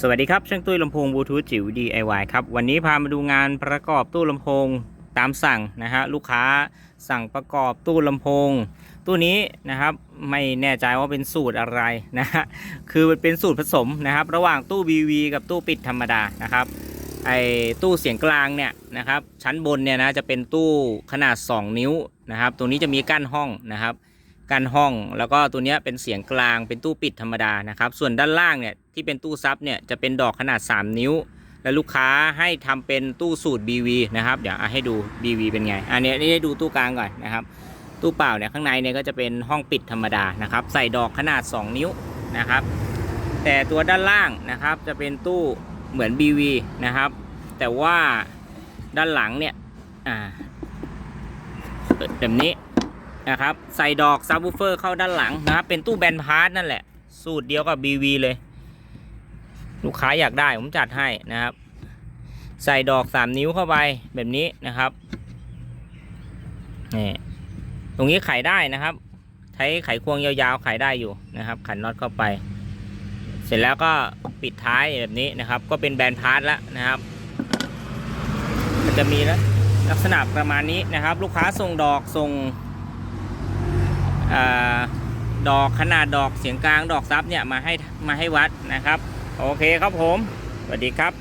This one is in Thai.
สวัสดีครับ ช่างตุ้ยลำโพงบลูทูธจิ๋ว DIY ครับ วันนี้พามาดูงานประกอบตู้ลำโพงตามสั่งนะฮะลูกค้าสั่งประกอบตู้ลำโพง ตู้นี้นะครับไม่แน่ใจว่าเป็นสูตรอะไรนะฮะคือมันเป็นสูตรผสมนะครับ ระหว่างตู้ BV กับตู้ปิดธรรมดานะครับไอ้ตู้เสียงกลางเนี่ยนะครับชั้นบนเนี่ยนะจะเป็นตู้ขนาด 2 นิ้วนะครับตัวนี้จะมีกั้นห้องนะครับ กันห้อง แล้วก็ตัวนี้เป็นเสียงกลางเป็นตู้ปิดธรรมดานะครับ ส่วนด้านล่างเนี่ยที่เป็นตู้ซับเนี่ยจะเป็นดอกขนาด 3 นิ้ว และลูกค้าให้ทำเป็นตู้สูตร BV นะครับ เดี๋ยวเอาให้ดู BV เป็นไง อันนี้นี่ดูตู้กลางก่อนนะครับ ตู้เปล่าเนี่ยข้างในเนี่ยก็จะเป็นห้องปิดธรรมดานะครับ ใส่ดอกขนาด 2 นิ้วนะครับ แต่ตัวด้านล่างนะครับจะเป็นตู้เหมือน BV นะครับ แต่ว่าด้านหลังเนี่ยอ่าแบบนี้ นะครับใส่ดอกซับวูเฟอร์เข้าด้านหลังนะครับเป็นตู้แบนพาร์ทนั่นแหละ สูตรเดียวกับ BV เลย ลูกค้าอยากได้ผมจัดให้นะครับ ใส่ดอก 3 นิ้วเข้าไปแบบนี้นะครับนี่ตรงนี้ไขได้นะครับ ใช้ไขควงยาวๆไขได้อยู่นะครับ ขันน็อตเข้าไป เสร็จแล้วก็ปิดท้ายแบบนี้นะครับ ก็เป็นแบนพาร์ทแล้วนะครับมันจะมีแล้วลักษณะประมาณนี้นะครับ ลูกค้าส่งดอกส่ง ดอกขนาดดอกเสียงกลางดอกซับเนี่ยมาให้มาให้วัดนะครับ โอเคครับผมสวัสดีครับ